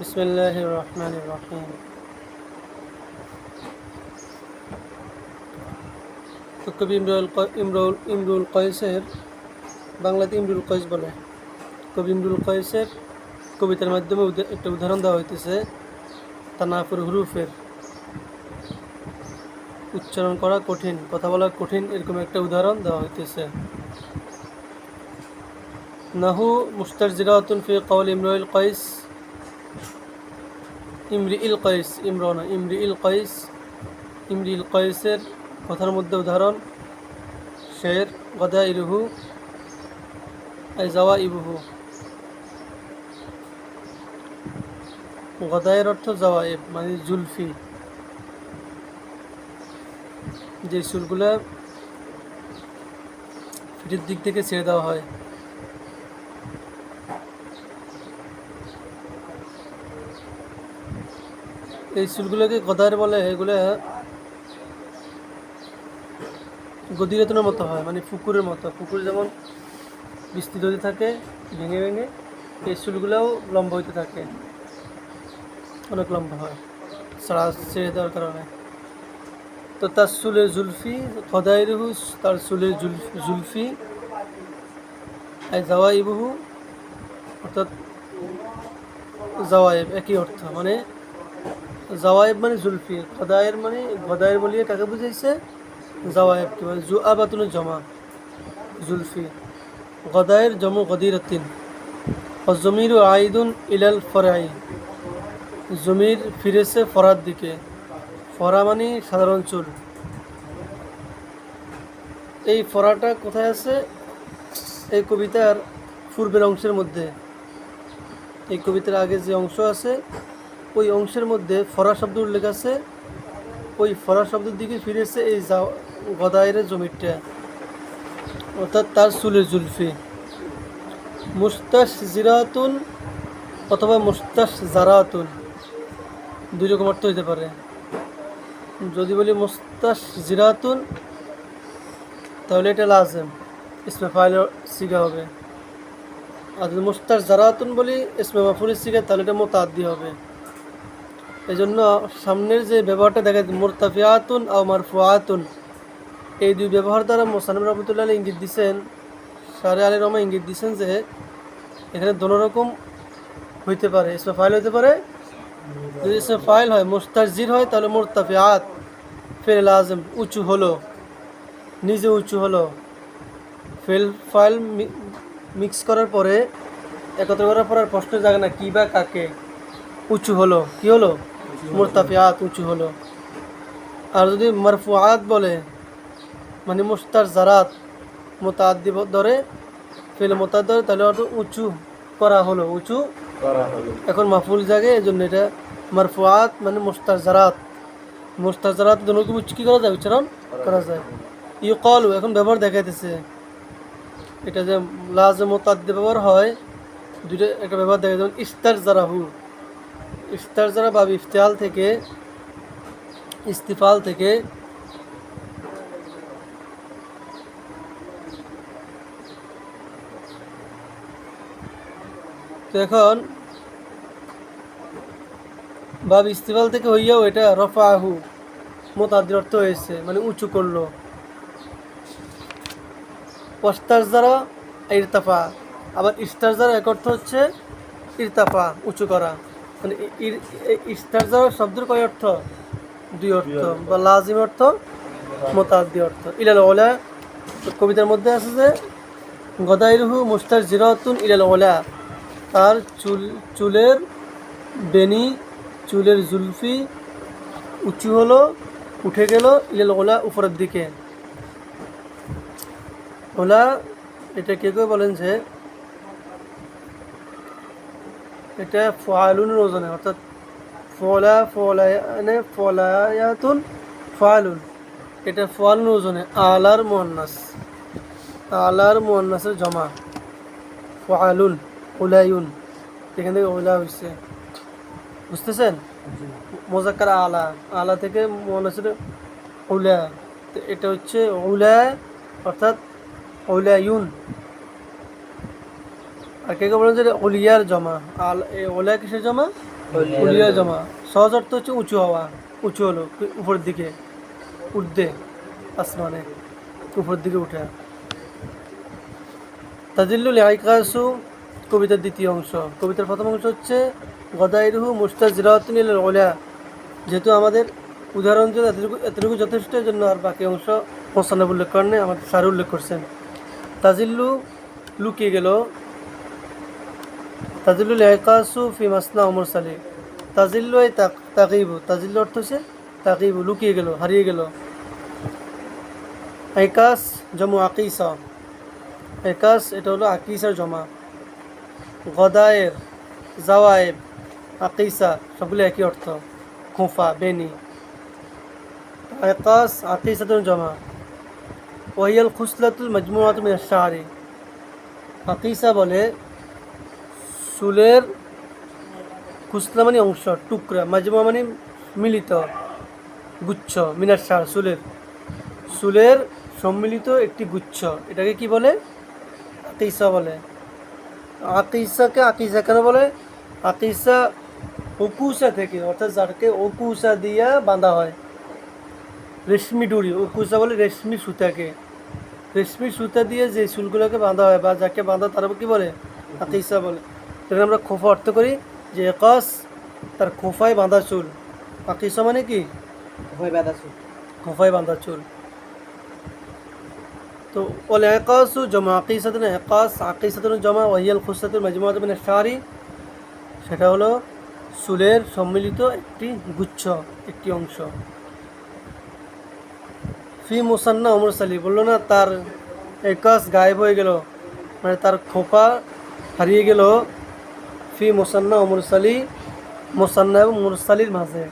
বিসমুল্লাহ রহমান রহিম। কবি ইমরুল ইমরুল ইমরুল কয়েসের বাংলাতে ইমরুল কয়েস বলে। কবি ইমরুল কয়েসের কবিতার মাধ্যমে একটা উদাহরণ দেওয়া হইতেছে, তানাফুর হুরুফের। উচ্চারণ করা কঠিন, কথা বলা কঠিন, এরকম একটা উদাহরণ দেওয়া হইতেছে। নাহু মুস্তার জিরাতুল ফি কৌল ইমরুল কয়েস। ইমরিইল কয়েস ইমরান, ইমরিইল কয়েস ইমরি ইল কয়েসের কথার মধ্যে উদাহরণ, শের, গদা ইরুহু যাওয়া ইবুহু। গদায়ের অর্থ জাওয়াইব মানে জুলফি। যে চুলগুলা পিঠের দিক থেকে ছেড়ে দেওয়া হয়। এই চুলগুলোকে গদায়ের বলে, এগুলো গদিরতনের মতো হয় মানে পুকুরের মতো। পুকুর যেমন বিস্তৃত হতে থাকে, ভেঙে ভেঙে, এই চুলগুলোও লম্বা হইতে থাকে। অনেক লম্বা হয় সারা ছেড়ে দেওয়ার কারণে। তো তার চুলের জুলফি খদাইরহু তার চুলের জুলফি আর জাওয়া ইবহু অর্থাৎ জাওয়াইব, একই অর্থ মানে জাওয়াইব মানে জুলফি খদায়ের মানে গদায়ের বলিয়ে কাকে বুঝাইছে? জাওয়াইব কি মানে জু আবাতুন জমা জুলফি গদায়ের জম গদিরতিন জমির আইদুন ইলাল ফরাই। জমির ফিরেছে ফরার দিকে। ফরা মানে সাধারণ চুল। এই ফরাটা কোথায় আছে? এই কবিতার পূর্বের অংশের মধ্যে। এই কবিতার আগে যে অংশ আছে ওই অংশের মধ্যে ফরা শব্দ উল্লেখ আছে। ওই ফরা শব্দের দিকে ফিরেছে এই গদায়ের জমিটা অর্থাৎ তার চুলের জুলফি। মুস্তাস জিরাতুন অথবা মুস্তাস জারাতুন দুই রকম অর্থ হইতে পারে। যদি বলি মুস্তাস জিরাতুন তাহলে এটা লাজেম, ইসমে ফাইল সিগা হবে। আর যদি মুস্তাস জারাতুন বলি ইসমে মাফুলের সিগা, তাহলে এটা মোতাদ্দি হবে। এই জন্য সামনের যে ব্যবহারটা দেখা যায়, মোরতাফিয়াতুন আর মারফুয়াতুন, এই দুই ব্যবহার দ্বারা মোসানিম রহমতুল্লাহ আলী ইঙ্গিত দিচ্ছেন সারে আলী রহমা ইঙ্গিত দিচ্ছেন যে, এখানে দোনো রকম হইতে পারে, ইসমে ফাইল হইতে পারে। যদি ইসমে ফাইল হয় মুস্তাজির হয়, তাহলে মোরতাফিয়াত, ফেল আজম উঁচু হলো, নিজে উঁচু হলো। ফেল ফাইল মিক্স করার পরে, একত্র করার পর আর প্রশ্ন জাগে না, কী বা কাকে? উঁচু হলো। কি হলো? মোরতাফিয়াত উঁচু হলো। আর যদি মারফুয়াত বলে মানে মুস্তার জারাত মোতাদ্দি ধরে ফেলে মোতাদ ধরে তাহলে অর্থ উঁচু করা হলো উঁচু এখন মাফুল জাগে এই জন্য এটা মারফুয়াত মানে মুস্তার জারাত। মুস্তার জারাত দুটোকে উচ্চ কী করা যায় উচ্চারণ? করা যায়। ইউ কল এখন ব্যবহার দেখাইতেছে। এটা যে লাজে মোতাদ্দি ব্যবহার হয় দুটো একটা ব্যবহার দেখা যায় যেমন ইস্তার জারাহু ইস্তার জারা বা ইফতেহাল থেকে, ইস্তিফাল থেকে তো এখন বাব ইস্তিফাল থেকে হইয়াও এটা রফা আহু মোতাদ্দির অর্থ হয়েছে মানে উঁচু করল। পস্তার দ্বারা ইরতাফা। আবার ইস্তার দ্বারা এক অর্থ হচ্ছে ইরতাফা, উঁচু করা। মানে ই- ই- এই ইস্তার দ্বারা শব্দের কয় অর্থ? দুই অর্থ বা লাজিম অর্থ মোতাদ্দি অর্থ। ইলাল ওলা কবিতার মধ্যে আছে যে গদাইরহু মুস্তার জিরাতুন ইলাল ওলা তার চুল চুলের বেনি চুলের জুলফি উঁচু হলো উঠে গেল ইলাল ওলা উপরের দিকে। ওলা এটা কে কেউ বলেন যে এটা ফয়ালুনের ওজনে অর্থাৎ ফলা ফলায়ানে ফলায়াতুন ফয়ালুন এটা ফয়ালুন ওজনে আলার মোহান্নাস আলার মোহান্নাসের জমা। ফয়ালুন উলায়ুন। এখান থেকে ওলা হচ্ছে বুঝতেছেন? মোজাক্কার আলা। আলা থেকে মোহান্নাসের উলা। এটা হচ্ছে উলা অর্থাৎ উলায়ুন। আর কে কে বলেন যে এটা অলিয়ার জমা? আল এ ওলা কিসের জমা? উলিয়া জমা। সহজ অর্থ হচ্ছে উঁচু হওয়া উঁচু হলো উপরের দিকে উর্ধে আসমানে উপরের দিকে উঠে। তাজিল্লুল আইকাসু কবিতার দ্বিতীয় অংশ। কবিতার প্রথম অংশ হচ্ছে গদাইরুহু মুস্তাজিরাতুল ওলা যেহেতু আমাদের উদাহরণ যদি এতটুকু এতটুকু যথেষ্ট জন্য আর বাকি অংশ মোসান্নব উল্লেখ করেন আমাদের সার উল্লেখ করছেন। তাজিল্লু লুকিয়ে গেল তাজিল্লুল একাসু ফি মাসনা অমর সালি। তাজিল্লু এই তাক- তাকিবু তাজিল্লু অর্থ হচ্ছে তাকিব লুকিয়ে গেল, হারিয়ে গেল। একাস জমু আকিসা। একাস, এটা হলো আকিসার জমা। গদায়ের, জাওয়ায়েব, আকিসা, সবগুলো একই অর্থ। খোফা, বেনি। একাস, আকিসাতুল জমা। ওয়াইয়াল খুসলাতুল মজমুআত মিন আশ-শাহরি আকিসা বলে চুলের খুসলা মানে অংশ, টুকরা মাজমা মানে মিলিত গুচ্ছ, মিনার সার চুলের চুলের সম্মিলিত একটি গুচ্ছ, এটাকে কি বলে? আকিসা বলে। আকিসাকে আকিসা কেন বলে? আকিসা অকুসা থেকে, অর্থাৎ যাকে অকুসা দিয়া বাঁধা হয়। রেশমি ডুরি অকুসা বলে রেশমি সুতাকে। রেশমি সুতা দিয়ে যে চুলগুলোকে বাঁধা হয় বা যাকে বাঁধা তার কি বলে? আকিসা বলে। এখানে আমরা খোফা অর্থ করি যে একাস তার খোফায় বাঁধা চুল। আকিসা মানে কি? খোফায় বাঁধা চুল। খোফায় বাঁধা চুল। তো ওল একাসু জমা আকিসাতুন একাস আকিসাতুন জমা ওয়াহিয়াল খুসাতুল মাজমুআত মানে শারি। সেটা হলো চুলের সম্মিলিত একটি গুচ্ছ একটি অংশ। ফি মুসান্না অমর সালি বলল না তার একাস গায়েব হয়ে গেল মানে তার খোপা হারিয়ে গেল। ফি মুসান্না অমর সালি মুসান্না এবং মুরসালির মাঝে,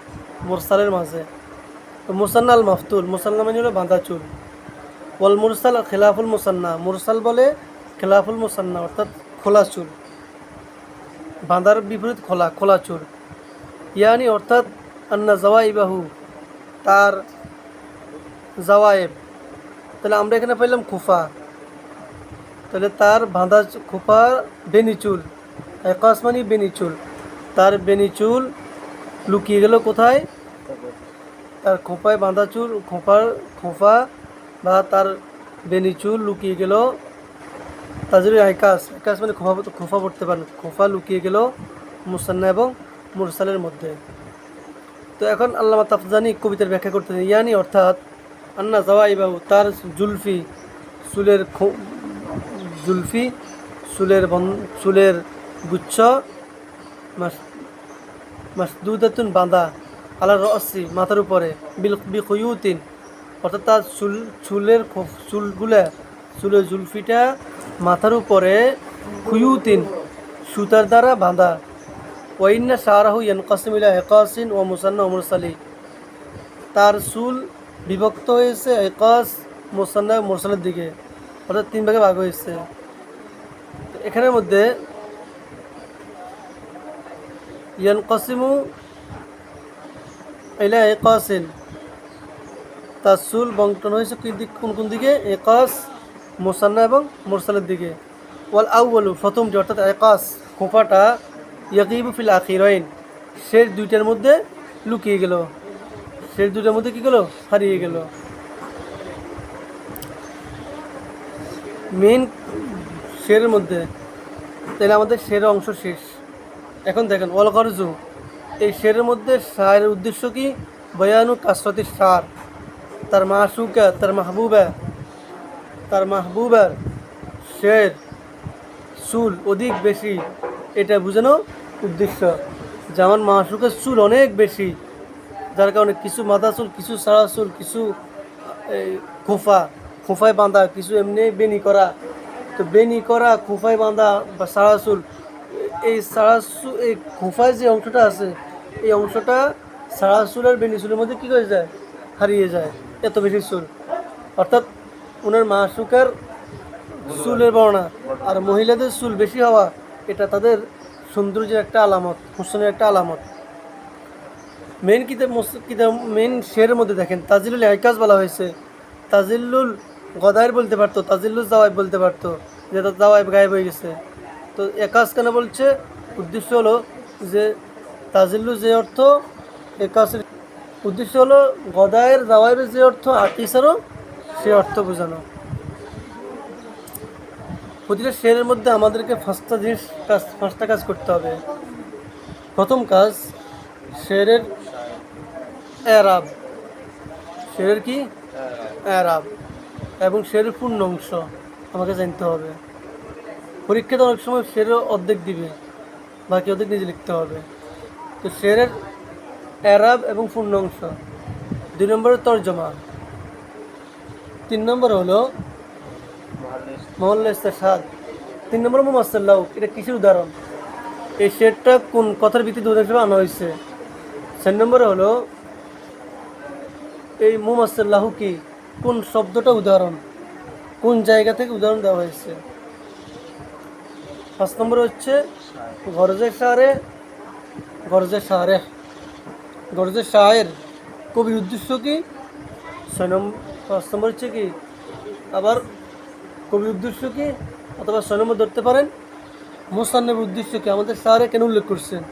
মুরসালের মাঝে। তো মুসান্না আল মাফতুল, মুসান্না মানে হলো বাঁধা চুল। ওয়াল মুরসাল খেলাফুল মুসান্না, মুরসাল বলে খেলাফুল মুসান্না, অর্থাৎ খোলা চুল। বাঁধার বিপরীত খোলা খোলা চুল। ইয়ানি অর্থাৎ আন্না জওয়াইবাহু, তার জাওয়ায়েব। তাহলে আমরা এখানে পাইলাম খোফা। তাহলে তার বাঁধা খোফা বেনি চুল। একাশ মানে বেনি চুল তার বেনি চুল লুকিয়ে গেল কোথায়? তার খোপায় বাঁধা চুল খোপার খোপা বা তার বেনি চুল লুকিয়ে গেল। তাজরি আইকাস আইকাস মানে খোফা খোফা পড়তে পারেন খোফা লুকিয়ে গেল মুসান্না এবং মুরসালের মধ্যে। তো এখন আল্লামা তাফজানি কবিতার ব্যাখ্যা করতে ইয়ানি অর্থাৎ আন্না জাওয়াই বাবু তার জুলফি চুলের জুলফি চুলের চুলের গুচ্ছ, মাস- মাসদুদাতুন বাঁধা আলার রসি, মাথার উপরে, বিল বিকুয়ুতিন অর্থাৎ তার চুল, চুলের চুলগুলা, চুলের জুলফিটা মাথার উপরে খুয়ুতিন, সুতার দ্বারা বাঁধা। ওয়াইন্না শাহরাহু ইয়ানকাসিম ইলা একাসিন ও মুসান্না মুরসালি। তার চুল বিভক্ত হয়েছে একাস মুসান্না, মুরসালের দিকে। অর্থাৎ তিন ভাগে ভাগ হয়েছে। এখানের মধ্যে ইয়ানকাসিমু ইলা একাসিন তার চুল বন্টন হয়েছে কি দিক কোন কোন দিকে একাস মোসান্না এবং মোরসালের দিকে ওয়াল আউ্বালু প্রথমটি অর্থাৎ একাস খোপাটা ইয়াকিবু ফিল আখিরাইন শেষ দুইটার মধ্যে লুকিয়ে গেল শেষ দুইটার মধ্যে কি গেল হারিয়ে গেল মেন শেরের মধ্যে তাহলে আমাদের শের অংশ শেষ এখন দেখেন ওয়াল গরজু এই শেরের মধ্যে শায়ের উদ্দেশ্য কি? বয়ানু কাসরতি সার তার মাসুকা তার মাহবুবা তার মাহবুবার শের চুল অধিক বেশি এটা বোঝানো উদ্দেশ্য। যেমন মাসুকের চুল অনেক বেশি যার কারণে কিছু মাথা চুল কিছু সারা চুল কিছু এই, খোফা খোফায় বাঁধা কিছু এমনি বেনি করা। তো বেনি করা খোফায় বাঁধা বা সারা চুল এই সারা চুল এই খোফায় যে অংশটা আছে, এই অংশটা সারা চুল আর বেনি চুলের মধ্যে কী করে যায়? হারিয়ে যায়, এত বেশি চুল অর্থাৎ ওনার মা মাসুকার চুলের বর্ণা আর মহিলাদের চুল বেশি হওয়া, এটা তাদের সৌন্দর্যের একটা আলামত হোসেনের একটা আলামত। মেন কিতাব কিতাব মেন শের মধ্যে দেখেন, তাজিলুল একাজ বলা হয়েছে। তাজিল্লুল গদায়ের বলতে পারতো তাজিল্লুল জাওয়াইব বলতে পারতো যে তার জাওয়াইব গায়েব হয়ে গেছে। তো একাজ কেন বলছে? উদ্দেশ্য হলো যে তাজিল্লু যে অর্থ একাশের উদ্দেশ্য হলো গদায়ের দাওয়াইবের যে অর্থ আকিসারও সে অর্থ বোঝানো। প্রতিটা শেরের মধ্যে আমাদেরকে পাঁচটা জিনিস কাজ পাঁচটা কাজ করতে হবে। প্রথম কাজ শেরের অ্যারাব শেরের কি? এরাব। এবং শেরের পূর্ণ অংশ আমাকে জানতে হবে। পরীক্ষাতে অনেক সময় শেরের অর্ধেক দিবে, বাকি অর্ধেক নিজে লিখতে হবে। তো শেরের অ্যারাব এবং পূর্ণ অংশ দুই নম্বরের তর্জমা, তিন নম্বর হলো মহল্লা ইস্তাদ তিন নম্বর মোহাম্মদ এটা কিসের উদাহরণ? এই শেরটা কোন কথার ভিত্তিতে উদাহরণ হিসেবে আনা হয়েছে? চার নম্বরে হলো এই মোহাম্মদ কি? কোন শব্দটা উদাহরণ? কোন জায়গা থেকে উদাহরণ দেওয়া হয়েছে? পাঁচ নম্বর হচ্ছে গরজের সারে গরজের সারে। গরজের শাহের কবির উদ্দেশ্য কি? ছয় নম্বর পাঁচ নম্বর হচ্ছে কি, আবার কবির উদ্দেশ্য কি? অথবা ছয় নম্বর ধরতে পারেন। মুসান্নের উদ্দেশ্য কি? আমাদের সারে কেন উল্লেখ করছেন?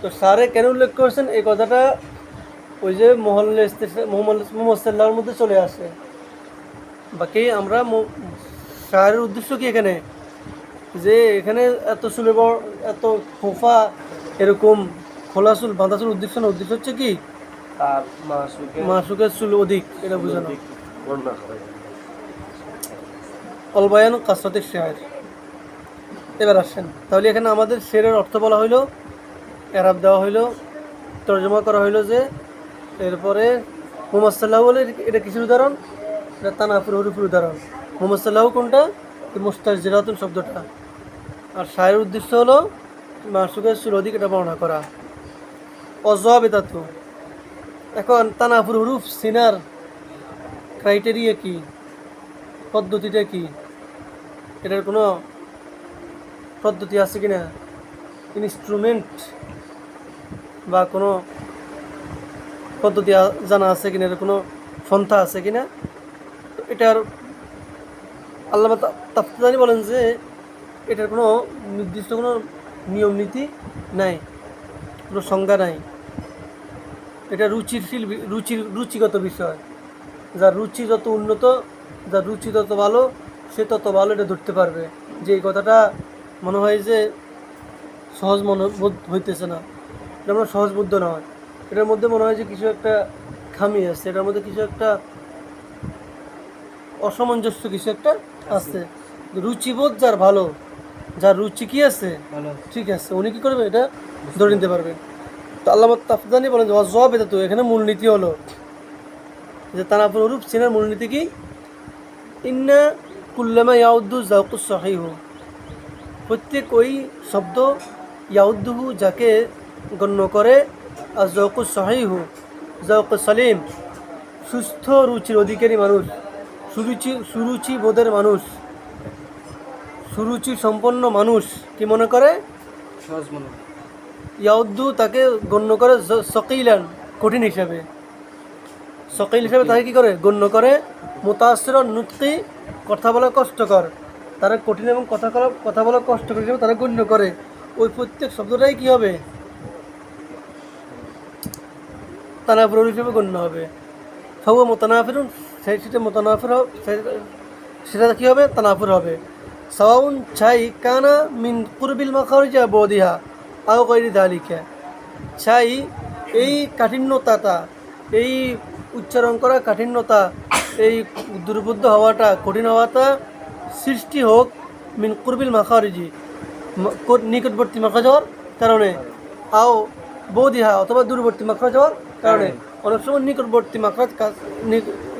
তো সারে কেন উল্লেখ করছেন? এই কথাটা ওই যে মহল্লা মোহাম্মদ মধ্যে চলে আসে। বাকি আমরা শাহরের উদ্দেশ্য কি এখানে? যে এখানে এত চুলে বড় এত খোফা এরকম খোলা চুল বাঁধা চুল উদ্দেশ্য না উদ্দেশ্য হচ্ছে কি? তার মাসুকের চুল অধিক এটা বোঝানো। অলবায়ান কাসরতের শেয়ার। এবার আসেন। তাহলে এখানে আমাদের শেরের অর্থ বলা হইল এরাব দেওয়া হইল তর্জমা করা হইল যে এরপরে মোহাম্মদ সাল্লাহ বলে এটা কিসের উদাহরণ? এটা তানাফুর হরুফুর উদাহরণ। মোহাম্মদ সাল্লাহ কোনটা? মুস্তাজ জিরাতুন শব্দটা। আর শায়ের উদ্দেশ্য হলো মাসুকের অধিক এটা বর্ণনা করা। অজবাব এটা তো এখন তানাফুর হরুফ, সিনার ক্রাইটেরিয়া কি? পদ্ধতিটা কি? এটার কোনো পদ্ধতি আছে কি না? ইনস্ট্রুমেন্ট বা কোনো পদ্ধতি জানা আছে কিনা এর কোনো সন্থা আছে কিনা এটার আল্লাহ তাফতানি বলেন যে এটার কোনো নির্দিষ্ট কোনো নিয়ম নীতি নাই কোনো সংজ্ঞা নাই। এটা রুচিশীল রুচির রুচিগত বিষয়। যার রুচি যত উন্নত যার রুচি তত ভালো সে তত ভালো এটা ধরতে পারবে। যে এই কথাটা মনে হয় যে সহজ মনে বোধ হইতেছে না। এটা আমরা সহজ বুদ্ধ নয়। এটার মধ্যে মনে হয় যে কিছু একটা খামি আছে। এটার মধ্যে কিছু একটা অসামঞ্জস্য কিছু একটা আছে। রুচিবোধ যার ভালো যার রুচি কি আছে ভালো ঠিক আছে উনি কি করবে এটা ধরে নিতে পারবে। তো আল্লাহ তাফদানি বলেন যে জবাব এটা তো এখানে মূলনীতি হলো। যে তানাপুর রূপ সিনার মূলনীতি কি? ইন্না কুল্লামা ইয়াউদ্দু জাউকুস সাহিহু। প্রত্যেক ওই শব্দ ইয়াউদ্দুহু যাকে গণ্য করে আর জৌকুস সাহিহু জৌকুস সালিম সুস্থ রুচির অধিকারী মানুষ সুরুচি সুরুচি বোধের মানুষ। সুরুচি সম্পন্ন মানুষ কি মনে করে? সহজ মনে ইয়াউদ্দু তাকে গণ্য করে সকিলান কঠিন হিসাবে। সকিল হিসাবে তাকে কি করে? গণ্য করে মোতাসর নুতকি কথা বলা কষ্টকর। তারা কঠিন এবং কথা বলা কথা বলা কষ্টকর হিসাবে তারা গণ্য করে। ওই প্রত্যেক শব্দটাই কি হবে? তানাফুর হিসেবে গণ্য হবে। ফাহুয়া মোতানাফিরুন সেই সেটা মোতানাফির সেটা কি হবে? তানাফুর হবে। সাউন ছাই কানা মিন কুরবিল মাখারিজা বদিহা আও গৈরি দালিকা। ছাই এই কাঠিন্যতাটা এই উচ্চারণ করা কাঠিন্যতা এই দুর্বুদ্ধ হওয়াটা কঠিন হওয়াটা সৃষ্টি হোক মিন কুরবিল মাখারিজি নিকটবর্তী মাখা যাওয়ার কারণে। আও বৌদিহা অথবা দূরবর্তী যাওয়ার কারণে। অনেক সময় নিকটবর্তী মাখরাজ কাজ-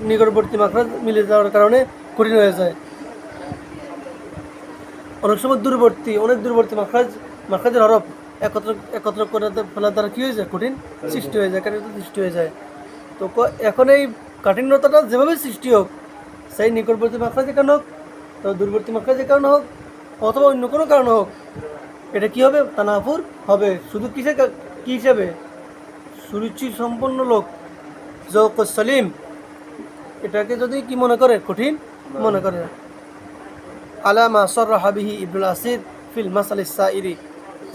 নিকটবর্তী মাখরাজ মিলে যাওয়ার কারণে কঠিন হয়ে যায়। অনেক সময় দূরবর্তী, অনেক দূরবর্তী মাখরাজ মাখরাজের হরফ একত্র একত্র করে ফেলার দ্বারা কী হয়ে যায়? কঠিন সৃষ্টি হয়ে যায় কাঠিন্য সৃষ্টি হয়ে যায়। তো এখন এই কাঠিন্যতাটা যেভাবে সৃষ্টি হোক, সেই নিকটবর্তী মাখরাজের কারণ হোক, তো দূরবর্তী মাখরাজের কারণ হোক, অথবা অন্য কোনো কারণ হোক, এটা কি হবে? তানাফুর হবে। শুধু কিসে কী হিসাবে? সুরুচি সম্পন্ন লোক জৌক সলিম এটাকে যদি কি মনে করে? কঠিন মনে করে। আলামা হাবিহি ইবনুল আসির ফিল মাসাল সাইরি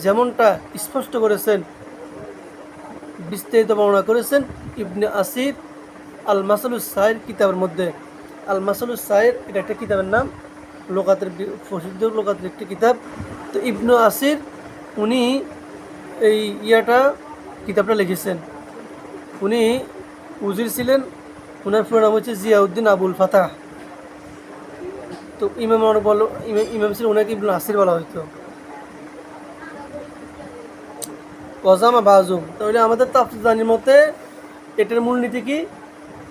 যেমনটা স্পষ্ট করেছেন, বিস্তারিত বর্ণনা করেছেন ইবনে আসির আল মাসালুস সাহের কিতাবের মধ্যে। আল মাসালুস সাহের এটা একটা কিতাবের নাম, লোকাতের প্রসিদ্ধ লোকাতের একটি কিতাব। তো ইবনু আসির, উনি এই ইয়াটা কিতাবটা লিখেছেন। উনি উজির ছিলেন ওনার পুরো নাম হচ্ছে জিয়াউদ্দিন আবুল ফাতাহ। তো ইমাম বলো ইমাম ছিলেন ওনাকে ইবনু আসির বলা হইতো। ওজামা বাজুম। তাহলে আমাদের তাফজানির মতে এটার মূলনীতি কি?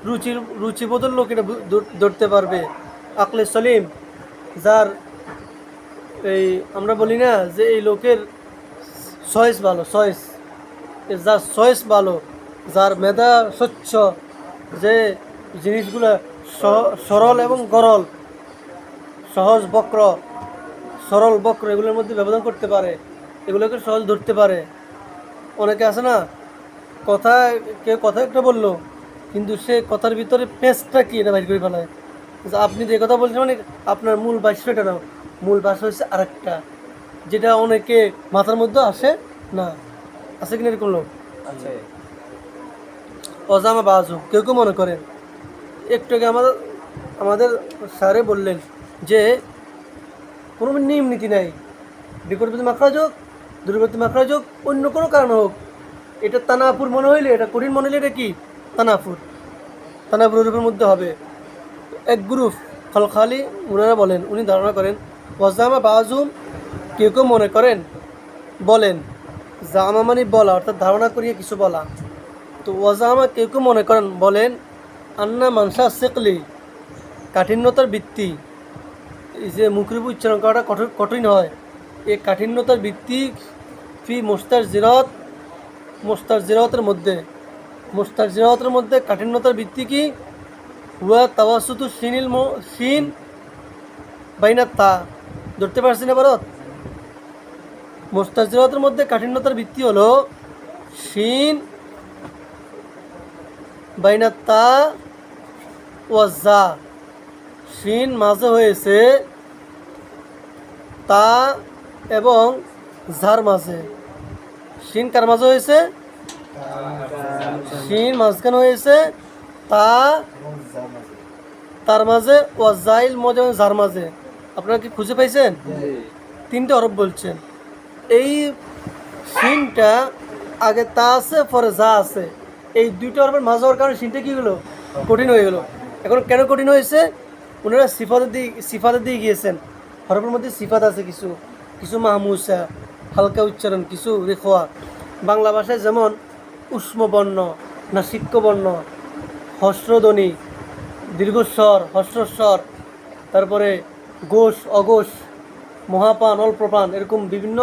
রুচির, রুচিবোধের লোক এটা ধরতে পারবে। আকলে সলিম, যার এই আমরা বলি না যে এই লোকের চয়েস ভালো, চয়েস। যার চয়েস ভালো, যার মেধা স্বচ্ছ, যে জিনিসগুলো সরল এবং গরল। সহজ বক্র সরল বক্র এগুলোর মধ্যে ব্যবধান করতে পারে এগুলোকে সহজ ধরতে পারে। অনেকে আছে না কথা কেউ কথা একটা বলল কিন্তু সে কথার ভিতরে পেঁচটা কি এটা বাইর করে ফেলায়? আপনি যে কথা বলছেন মানে আপনার মূল ভাষ্য এটা না মূল ভাষ্য হচ্ছে আরেকটা যেটা অনেকে মাথার মধ্যে আসে না। আছে কিনা এরকম লোক? অজামা বাজু কেউ কেউ মনে করেন। একটু আগে আমাদের আমাদের স্যারে বললেন যে কোনো নিয়ম নীতি নাই। বিপরীত মাখরাজ হোক দূরবর্তী মাখরাজ হোক অন্য কোনো কারণ হোক, এটা তানাপুর মনে হইলে, এটা কঠিন মনে হইলে এটা কি? তানাপুর। তানাপুর রূপের মধ্যে হবে। এক গ্রুপ খলখালি ওনারা বলেন, উনি ধারণা করেন, ওয়াজামা বাজুম, কেউ কেউ মনে করেন, বলেন, জামা মানে বলা, অর্থাৎ ধারণা করিয়ে কিছু বলা। তো ওয়াজামা কেউ কেউ মনে করেন, বলেন, আন্না মানসা শেকলি কাঠিন্যতার এই যে মুখরূপ উচ্চারণ করাটা কঠিন কঠিন হয়। এই কাঠিন্যতার ভিত্তি ফি মোস্তার জিরত, মোস্তার জিরতের মধ্যে। মোস্তার জিরতের মধ্যে কাঠিন্যতার ভিত্তি কি? হুয়া তাওয়াসুতু সিনিল মো, সিন বাইনা তা। ধরতে পারছি না ভারত মোস্তার জিরতের মধ্যে কাঠিন্যতার ভিত্তি হলো সিন বাইনা তা ওয়াজা শিন মাঝে হয়েছে তা এবং ঝার মাঝে। শিন কার মাঝে হয়েছে? শিন মাঝখানে হয়েছে। তা তার মাঝে ওয়াজাইল মজা এবং ঝার মাঝে। আপনারা কি খুঁজে পাইছেন? তিনটে অরব বলছেন। এই সিনটা আগে তা আছে, পরে যা আছে। এই দুইটা অরবের মাঝে হওয়ার কারণে সিনটা কি হলো? কঠিন হয়ে গেল। এখন কেন কঠিন হয়েছে? ওনারা সিফাতের দিয়ে সিফাতের দিয়ে গিয়েছেন। হরফের মধ্যে সিফাত আছে কিছু কিছু মাহমুসা হালকা উচ্চারণ কিছু রেখোয়া বাংলা ভাষায় যেমন উষ্ম বর্ণ নাসিক্য বর্ণ হস্রধ্বনি দীর্ঘস্বর হস্রস্বর তারপরে গোষ অঘোষ মহাপান অল্পপান এরকম বিভিন্ন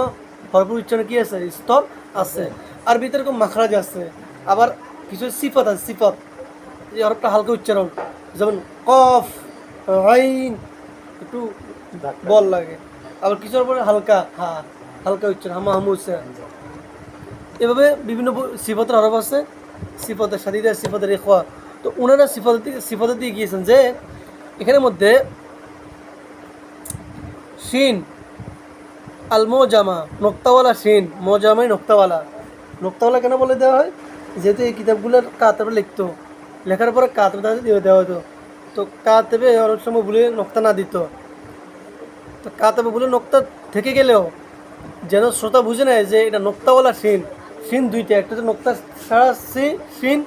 হরফ উচ্চারণ কি আছে? স্তর আছে। আর ভিতরে এরকম মাখরাজ আছে। আবার কিছু সিফত আছে, সিফত। এই হরফটা হালকা উচ্চারণ, যেমন কফ আইন একটু বল লাগে। আবার কিছুর পরে হালকা, হা, হালকা উচ্চারণ হামা হামুসা এভাবে বিভিন্ন সিফতের হরফ আছে, সিফতের সাথে সিফতের রেখা তো ওনারা সিফতের দিকে সিফতের দিয়ে গিয়েছেন যে, এখানের মধ্যে শিন আল মোজামা নোক্তাওয়ালা শিন, মোজামাই নোক্তাওয়ালা। নোক্তাওয়ালা কেন বলে দেওয়া হয়? যেহেতু এই কিতাবগুলোর কাতাবে লিখতো। লেখার পরে কাতাবে তাদের দিয়ে দেওয়া হতো। তো কাতাবে অনেক সময় ভুলে নোক্তা না দিত। কাতাবে বলে নোক্তা থেকে গেলেও যেন শ্রোতা বুঝে নেয় যে এটা নোক্তাওয়ালা শিন শিন দুইটা, একটা হচ্ছে নোক্তা সারা সি শিন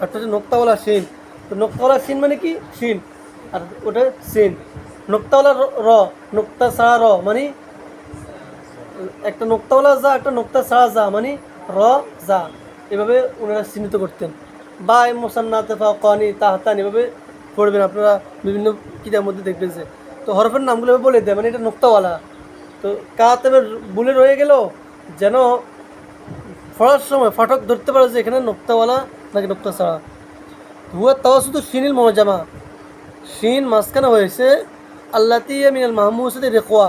আর একটা হচ্ছে নোক্তাওয়ালা শিন তো নোক্তাওয়ালা শিন মানে কি? শিন আর ওটা সিন। নোক্তাওয়ালা র- নোক্তা ছাড়া র মানে একটা নোক্তাওয়ালা যা, একটা নোক্তা ছাড়া যা মানে র, যা। এভাবে ওনারা চিহ্নিত করতেন। বা মোসান্নাতে কানি তাহাতান, এভাবে পড়বেন। আপনারা বিভিন্ন কিতাবের মধ্যে দেখবেন যে তো হরফের নামগুলো বলে দেয় মানে এটা নোক্তাওয়ালা। তো কাতেবে বলে রয়ে গেল, যেন পড়ার সময় ফটক ধরতে পারে যে এখানে নোক্তাওয়ালা নাকি নোক্তা ছাড়া হুয়া তাওয়া শুধু শিনিল মজামা। শিন মাঝখানে হয়েছে, আল্লাতি মিনাল মাহমুসাদ রেখোয়া।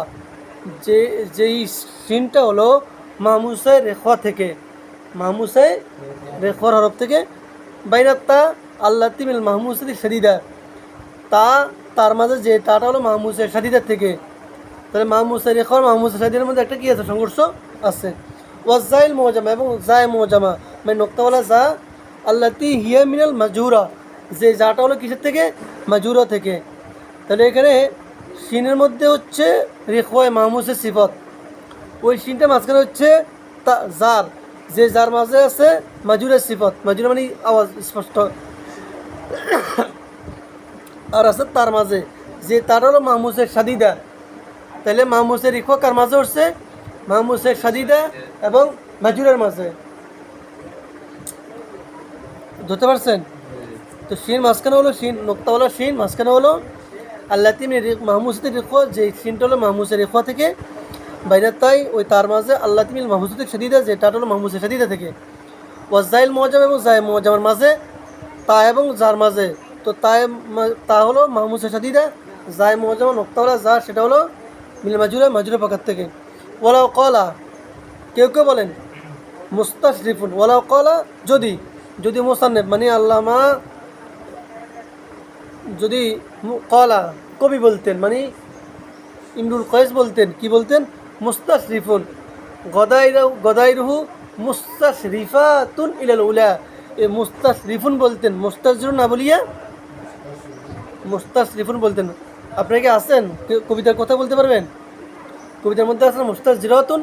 যে, যেই শিনটা হলো মাহমুসাই রেখোয়া থেকে। মাহমুসাই রেখোয়ার হরফ থেকে। বাইরাত্তা আল্লাতি মিল মাহমুসাদ সাদিদা তা তার মাঝে যে তাটা হলো মাহমুসাই সাদিদার থেকে। তাহলে মাহমুসাই রেখোয়ার মাহমুসাই সাদিদার মধ্যে একটা কি আছে? সংঘর্ষ আছে। ওয়াজাইল মোজামা এবং জায় মোজামা। মানে নোক্তাওয়ালা যা আল্লাতি হিয়া মিনাল মাজুরা। যে যাটা হলো কিসের থেকে? মাজুরা থেকে। তাহলে এখানে সিনের মধ্যে হচ্ছে রেখোয় মাহমুসের সিফত। ওই সিনটা মাঝখানে হচ্ছে তা জার যে যার মাঝে আছে মাজুরের সিফত। মাজুরা মানে আওয়াজ স্পষ্ট। আর আছে তার মাঝে। যে তার হলো মাহমুসের সাদিদা। তাহলে মাহমুসের রিখো কার মাঝে উঠছে? মাহমুসের সাদিদা এবং মাজুরের মাঝে। ধরতে পারছেন? তো শিন মাঝখানে হলো শিন নোক্তাওয়ালা শিন মাঝখানে হলো আল্লাহ তিমি মাহমুসের রিখো যে শিনটা হলো মাহমুসের রিখো থেকে। বাইরে তাই ওই তার মাঝে আল্লাহ তিমিল মাহমুসের সাদিদা যেটা হলো মাহমুসের সাদিদা থেকে। ওয়াজাইল মজাম এবং জায় মজামের মাঝে, তা এবং যার মাঝে তো তাই তা হলো মাহমুসের সাদিদা জায় মজামা নোক্তাওয়ালা যা সেটা হলো মিল মাজুরা মাজুরা পাকার থেকে। ওলাও কলা কেউ কেউ বলেন মুস্তাশরিফুন। ওলাও কলা যদি যদি মোসান্নেব মানে আল্লামা, যদি কলা কবি বলতেন মানে ইমরুল কয়েস বলতেন, কি বলতেন? মুস্তাশরিফুন। গদাইরা গদাইরহু মুস্তাশরিফাতুন ইলাল উলা। এ মুস্তাশরিফুন বলতেন মুস্তাজরুন না বলিয়া মুস্তাশরিফুন বলতেন আপনারা কি আছেন? কেউ কবিতার কথা বলতে পারবেন? কবিতার মধ্যে আছে মুস্তাজ জিরাতুন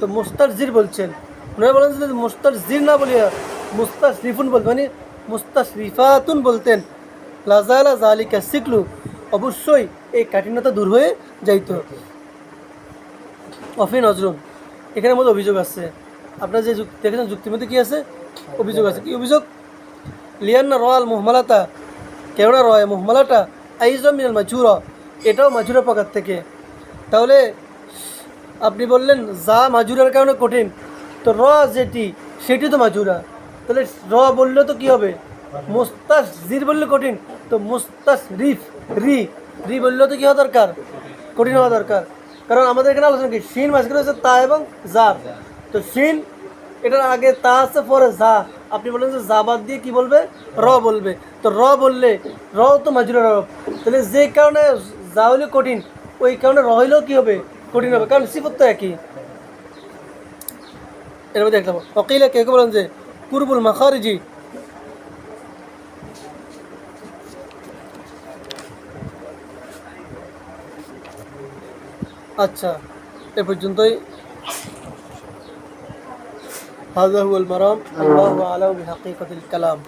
তো মুস্তার জির বলছেন ওনারা বলেন যে মুস্তার জির না বলিয়া মুস্তাস রিফুন বলতেন মানে মুস্তাস রিফাতুন বলতেন লাজালা জালিকা শিখলু অবশ্যই এই কাঠিন্যতা দূর হয়ে যাইত। অফি নজরুল এখানের মধ্যে অভিযোগ আছে। আপনারা যে যুক্তি দেখেছেন যুক্তির মধ্যে কী আছে? অভিযোগ আছে। কি অভিযোগ? লিয়ান্না রয়াল মোহমালাতা কেননা রয় মোহমালাটা আইজ মিনাল মাঝুরা এটাও মাঝুরা পাকার থেকে। তাহলে, আপনি বললেন, যা মাজুরার কারণে কঠিন, তো র যেটি, সেটি তো মাজুরা তাহলে র বললে তো কি হবে? মুস্তাস জির বললে কঠিন, তো মুস্তাস রিফ রি রি বললেও তো কি হওয়া দরকার? কঠিন হওয়া দরকার। কারণ আমাদের এখানে আলোচনা কি? শিন মাঝখানে হচ্ছে তা এবং জা তো শিন এটার আগে তা আছে, পরে যা। আপনি বলেন যে যা বাদ দিয়ে কি বলবে? র বলবে। তো র বললে, র তো মাজুরা র তাহলে যে কারণে যা হলে কঠিন, ওই কারণে র হইলেও কি হবে? কঠিন হবে। কারণ সিফত তো একই। এর মধ্যে দেখলাম। অকিলে কে বলেন যে, কুরবুল মাখারিজি। আচ্ছা এ পর্যন্তই। هذا هو المرام. الله أعلم بحقيقة الكلام.